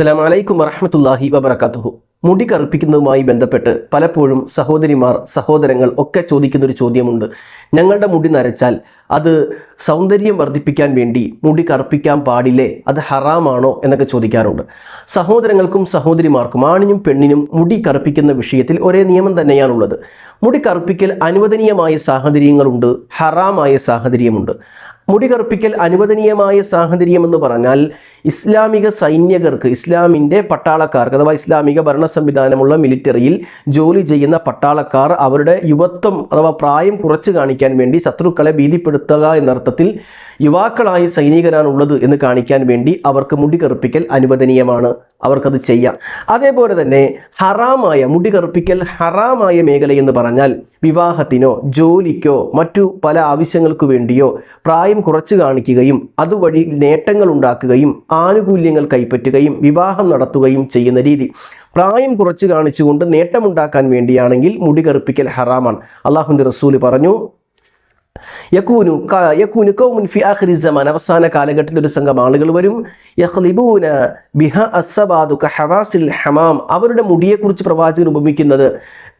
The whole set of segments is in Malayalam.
അസ്സാം വലൈക്കും വറഹമത്തല്ലാഹി വബർക്കാത്തുഹു മുടി കറുപ്പിക്കുന്നതുമായി ബന്ധപ്പെട്ട് പലപ്പോഴും സഹോദരിമാർ സഹോദരങ്ങൾ ഒക്കെ ചോദിക്കുന്ന ഒരു ചോദ്യമുണ്ട്. ഞങ്ങളുടെ മുടി നരച്ചാൽ അത് സൗന്ദര്യം വർദ്ധിപ്പിക്കാൻ വേണ്ടി മുടി കറുപ്പിക്കാൻ പാടില്ലേ? അത് ഹറാമാണോ എന്നൊക്കെ ചോദിക്കാറുണ്ട്. സഹോദരങ്ങൾക്കും സഹോദരിമാർക്കും ആണിനും പെണ്ണിനും മുടി കറുപ്പിക്കുന്ന വിഷയത്തിൽ ഒരേ നിയമം തന്നെയാണുള്ളത്. മുടി കറുപ്പിക്കൽ അനുവദനീയമായ സാഹചര്യങ്ങളുണ്ട് ഹറാമായ സാഹചര്യമുണ്ട്. മുടി കറുപ്പിക്കൽ അനുവദനീയമായ സാഹചര്യം എന്ന് പറഞ്ഞാൽ ഇസ്ലാമിക സൈന്യകർക്ക് ഇസ്ലാമിന്റെ പട്ടാളക്കാർക്ക് അഥവാ ഇസ്ലാമിക ഭരണ സംവിധാനമുള്ള മിലിറ്ററിയിൽ ജോലി ചെയ്യുന്ന പട്ടാളക്കാർ അവരുടെ യുവത്വം അഥവാ പ്രായം കുറച്ച് കാണിക്കാൻ വേണ്ടി ശത്രുക്കളെ ഭീതിപ്പെടുത്തുക എന്നർത്ഥത്തിൽ യുവാക്കളായി സൈനികരാണുള്ളത് എന്ന് കാണിക്കാൻ വേണ്ടി അവർക്ക് മുടി കറുപ്പിക്കൽ അനുവദനീയമാണ്. അവർക്കത് ചെയ്യാം. അതേപോലെ തന്നെ ഹറാമായ മുടി കറുപ്പിക്കൽ ഹറാമായ മേഖല എന്ന് പറഞ്ഞാൽ വിവാഹത്തിനോ ജോലിക്കോ മറ്റു പല ആവശ്യങ്ങൾക്ക് വേണ്ടിയോ പ്രായം കുറച്ച് കാണിക്കുകയും അതുവഴി നേട്ടങ്ങൾ ഉണ്ടാക്കുകയും ആനുകൂല്യങ്ങൾ കൈപ്പറ്റുകയും വിവാഹം നടത്തുകയും ചെയ്യുന്ന രീതി. പ്രായം കുറച്ച് കാണിച്ചുകൊണ്ട് നേട്ടമുണ്ടാക്കാൻ വേണ്ടിയാണെങ്കിൽ മുടി കറുപ്പിക്കൽ ഹറാമാണ്. അള്ളാഹുന്റെ റസൂൽ പറഞ്ഞു യക്കൂനു യക്കൂനു കൗമുൻ ഫി ആഖിരി സമാൻ അവസാന കാലഘട്ടത്തിൽ ഒരു സംഘം ആളുകൾ വരും. യഖ്ലിബൂന ബിഹ അസ്സബാദു കഹവാസിൽ ഹമാം. അവരുടെ മുടിയെക്കുറിച്ച് പ്രവാചകൻ ഉപമിക്കുന്നത്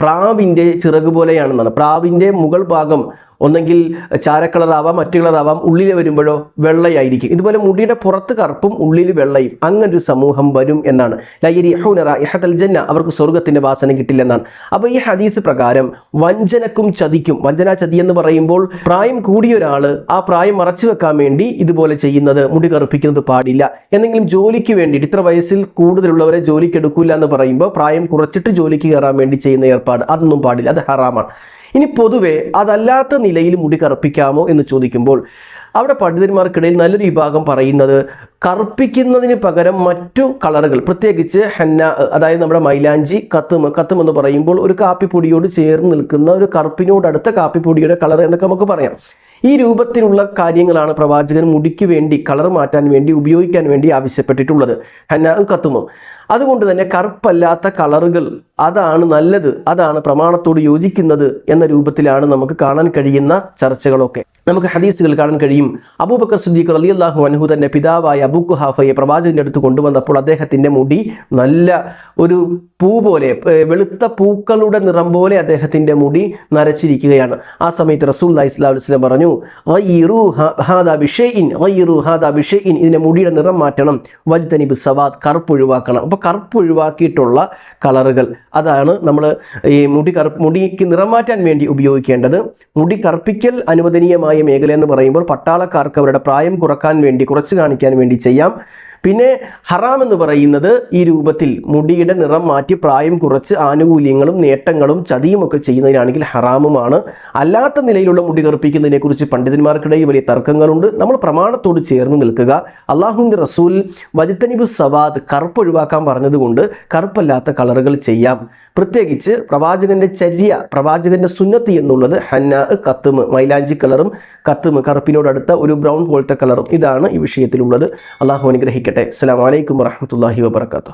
പ്രാവിന്റെ ചിറക് പോലെയാണെന്നാണ്. പ്രാവിന്റെ മുകൾ ഭാഗം ഒന്നെങ്കിൽ ചാരക്കളറാവാം മറ്റു കളറാവാം ഉള്ളിൽ വരുമ്പോഴോ വെള്ളയായിരിക്കും. ഇതുപോലെ മുടിയുടെ പുറത്ത് കറുപ്പും ഉള്ളിൽ വെള്ളയും അങ്ങനൊരു സമൂഹം വരും എന്നാണ്. ലയ്യരിഹുനറ ജന്ന അവർക്ക് സ്വർഗത്തിന്റെ വാസന കിട്ടില്ലെന്നാണ്. അപ്പോൾ ഈ ഹദീസ് പ്രകാരം വഞ്ചനക്കും ചതിക്കും. വഞ്ചന ചതി എന്ന് പറയുമ്പോൾ പ്രായം കൂടിയ ഒരാൾ ആ പ്രായം മറച്ചു വെക്കാൻ വേണ്ടി ഇതുപോലെ ചെയ്യുന്നത് മുടി കറുപ്പിക്കുന്നത് പാടില്ല. എന്തെങ്കിലും ജോലിക്ക് വേണ്ടിയിട്ട് ഇത്ര വയസ്സിൽ കൂടുതലുള്ളവരെ ജോലിക്ക് എടുക്കൂല എന്ന് പറയുമ്പോൾ പ്രായം കുറച്ചിട്ട് ജോലിക്ക് കയറാൻ വേണ്ടി ചെയ്യുന്ന ഏർപ്പാട് അതൊന്നും പാടില്ല അത് ഹറാമാണ്. ഇനി പൊതുവെ അതല്ലാത്ത നിലയിൽ മുടി കറുപ്പിക്കാമോ എന്ന് ചോദിക്കുമ്പോൾ അവിടെ പണ്ഡിതന്മാർക്കിടയിൽ നല്ലൊരു വിഭാഗം പറയുന്നത് കറുപ്പിക്കുന്നതിന് പകരം മറ്റു കളറുകൾ പ്രത്യേകിച്ച് ഹെന്ന അതായത് നമ്മുടെ മൈലാഞ്ചി കത്തും കത്തും എന്ന് പറയുമ്പോൾ ഒരു കാപ്പിപ്പൊടിയോട് ചേർന്ന് നിൽക്കുന്ന ഒരു കറുപ്പിനോടടുത്ത കാപ്പിപ്പൊടിയുടെ കളർ എന്നൊക്കെ നമുക്ക് പറയാം. ഈ രൂപത്തിലുള്ള കാര്യങ്ങളാണ് പ്രവാചകൻ മുടിക്ക് വേണ്ടി കളർ മാറ്റാൻ വേണ്ടി ഉപയോഗിക്കാൻ വേണ്ടി ആവശ്യപ്പെട്ടിട്ടുള്ളത്. ഹന്ന കത്തുമോ. അതുകൊണ്ട് തന്നെ കറുപ്പല്ലാത്ത കളറുകൾ അതാണ് നല്ലത് അതാണ് പ്രമാണത്തോട് യോജിക്കുന്നത് എന്ന രൂപത്തിലാണ് നമുക്ക് കാണാൻ കഴിയുന്ന ചർച്ചകളൊക്കെ. നമുക്ക് ഹദീസുകൾ കാണാൻ കഴിയും. അബൂബക്കർ സുദ്ദീഖ് അലി അള്ളാഹു അൻഹു തന്റെ പിതാവായ അബൂ കുഹാഫയെ പ്രവാചകന്റെ അടുത്ത് കൊണ്ടുവന്നപ്പോൾ അദ്ദേഹത്തിന്റെ മുടി നല്ല ഒരു പൂ പോലെ വെളുത്ത പൂക്കളുടെ നിറം പോലെ അദ്ദേഹത്തിന്റെ മുടി നരച്ചിരിക്കുകയാണ്. ആ സമയത്ത് റസൂൽ ഇസ്ലാം പറഞ്ഞു. ഇതിന്റെ മുടിയുടെ നിറം മാറ്റണം. വജ്തനിബ് സവാദ് കറുപ്പ് ഒഴിവാക്കണം. അപ്പോൾ കറുപ്പ് ഒഴിവാക്കിയിട്ടുള്ള കളറുകൾ. അതാണ് നമ്മൾ ഈ മുടി കറുപ്പ് മുടിക്ക് നിറം മാറ്റാൻ വേണ്ടി ഉപയോഗിക്കേണ്ടത്. മുടി കറുപ്പിക്കൽ അനുവദനീയമായ മേഖല എന്ന് പറയുമ്പോൾ പട്ടാളക്കാർക്ക് അവരുടെ പ്രായം കുറയ്ക്കാൻ വേണ്ടി കുറച്ച് കാണിക്കാൻ വേണ്ടി ചെയ്യാം. പിന്നെ ഹറാം എന്ന് പറയുന്നത് ഈ രൂപത്തിൽ മുടിയുടെ നിറം മാറ്റി പ്രായം കുറച്ച് ആനുകൂല്യങ്ങളും നേട്ടങ്ങളും ചതിയും ഒക്കെ ചെയ്യുന്നതിനാണെങ്കിൽ ഹറാമുമാണ്. അല്ലാത്ത നിലയിലുള്ള മുടി കറുപ്പിക്കുന്നതിനെ കുറിച്ച് പണ്ഡിതന്മാർക്കിടയിൽ വലിയ തർക്കങ്ങളുണ്ട്. നമ്മൾ പ്രമാണത്തോട് ചേർന്ന് നിൽക്കുക. അള്ളാഹുവിന്റെ റസൂൽ വജിത്തനിബു സവാദ് കറുപ്പ് ഒഴിവാക്കാൻ പറഞ്ഞതുകൊണ്ട് കറുപ്പല്ലാത്ത കളറുകൾ ചെയ്യാം. പ്രത്യേകിച്ച് പ്രവാചകന്റെ ചര്യ പ്രവാചകന്റെ സുന്നത്ത് എന്നുള്ളത് ഹന്ന കത്തുമ് മൈലാഞ്ചി കളറും കത്തുമ് കറുപ്പിനോടടുത്ത ഒരു ബ്രൗൺ പോലത്തെ കളറും ഇതാണ് ഈ വിഷയത്തിലുള്ളത്. അള്ളാഹു അനുഗ്രഹിക്കട്ടെ അസ്സാം വലൈക്കും വറഹമത്തല്ലാഹി വാബർക്കാത്തു